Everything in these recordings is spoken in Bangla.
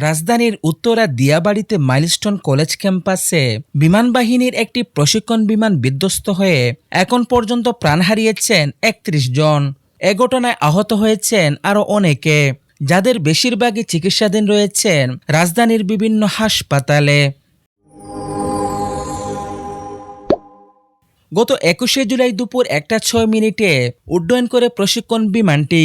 রাজধানীর উত্তরা দিয়াবাড়িতে মাইলস্টোন কলেজ ক্যাম্পাসে বিমান বাহিনীর একটি প্রশিক্ষণ বিমান বিধ্বস্ত হয়ে এখন পর্যন্ত প্রাণ হারিয়েছেন একত্রিশ জন। এ ঘটনায় আহত হয়েছেন আরও অনেকে, যাদের বেশিরভাগই চিকিৎসাধীন রয়েছেন রাজধানীর বিভিন্ন হাসপাতালে। গত একুশে জুলাই দুপুর একটা ছয় মিনিটে উড্ডয়ন করে প্রশিক্ষণ বিমানটি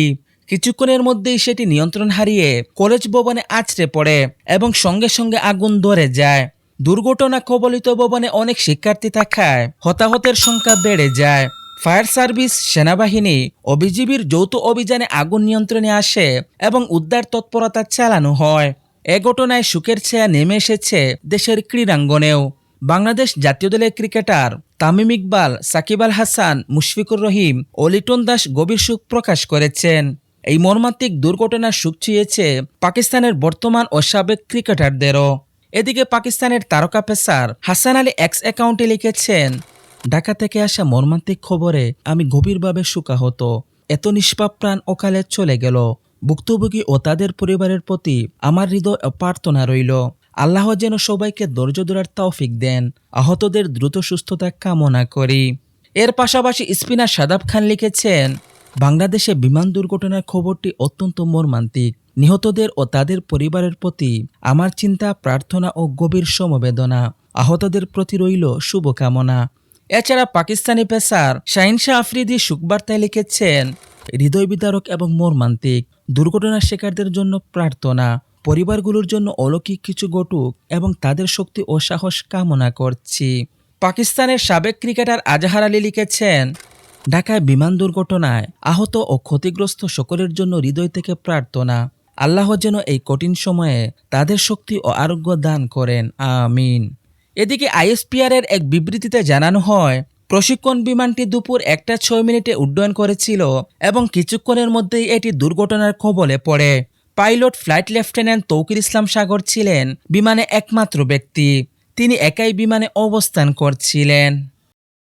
কিছুক্ষণের মধ্যেই সেটি নিয়ন্ত্রণ হারিয়ে কলেজ ভবনে আছড়ে পড়ে এবং সঙ্গে সঙ্গে আগুন ধরে যায়। দুর্ঘটনা কবলিত ভবনে অনেক শিক্ষার্থী থাকায় হতাহতের সংখ্যা বেড়ে যায়। ফায়ার সার্ভিস, সেনাবাহিনী ও বিজিবির যৌথ অভিযানে আগুন নিয়ন্ত্রণে আসে এবং উদ্ধার তৎপরতা চালানো হয়। এ ঘটনায় সুখের ছায়া নেমে এসেছে দেশের ক্রীড়াঙ্গনেও। বাংলাদেশ জাতীয় দলের ক্রিকেটার তামিম ইকবাল, সাকিব আল হাসান, মুশফিকুর রহিম ও লিটন দাস গভীর সুখ প্রকাশ করেছেন। এই মর্মান্তিক দুর্ঘটনার সুখ ছুঁয়েছে পাকিস্তানের বর্তমান ও সাবেক ক্রিকেটারদেরও। এদিকে পাকিস্তানের তারকা পেসার হাসান আলী এক্স অ্যাকাউন্টে লিখেছেন, ঢাকা থেকে আসা মর্মান্তিক খবরে আমি গভীরভাবে শোকাহত। এত নিষ্পাপ প্রাণ অকালে চলে গেল। ভুক্তভোগী ও তাদের পরিবারের প্রতি আমার হৃদয় প্রার্থনা রইল। আল্লাহ যেন সবাইকে ধৈর্য ধরার তৌফিক দেন। আহতদের দ্রুত সুস্থতা কামনা করি। এর পাশাপাশি স্পিনার সাদাব খান লিখেছেন বাংলাদেশে বিমান দুর্ঘটনার খবরটি অত্যন্ত মর্মান্তিক। নিহতদের ও তাদের পরিবারের প্রতি আমার চিন্তা, প্রার্থনা ও গভীর সমবেদনা। আহতদের প্রতি রইল শুভকামনা। এছাড়া পাকিস্তানি পেসার শাহিন শাহ আফ্রিদি সুখবার্তায় লিখেছেন, হৃদয় বিদারক এবং মর্মান্তিক। দুর্ঘটনার শিকারদের জন্য প্রার্থনা। পরিবারগুলোর জন্য অলৌকিক কিছু ঘটুক এবং তাদের শক্তি ও সাহস কামনা করছি। পাকিস্তানের সাবেক ক্রিকেটার আজাহার আলী লিখেছেন ঢাকায় বিমান দুর্ঘটনায় আহত ও ক্ষতিগ্রস্ত সকলের জন্য হৃদয় থেকে প্রার্থনা। আল্লাহ যেন এই কঠিন সময়ে তাদের শক্তি ও আরোগ্য দান করেন। আমিন। এদিকে আইএসপিআর এর এক বিবৃতিতে জানানো হয়, প্রশিক্ষণ বিমানটি দুপুর একটা ছয় মিনিটে উড্ডয়ন করেছিল এবং কিছুক্ষণের মধ্যেই এটি দুর্ঘটনার কবলে পড়ে। Pilot flight lieutenant Tauqir Islam Sagar ছিলেন বিমানে একমাত্র ব্যক্তি। তিনি একাই বিমানে অবস্থান করছিলেন।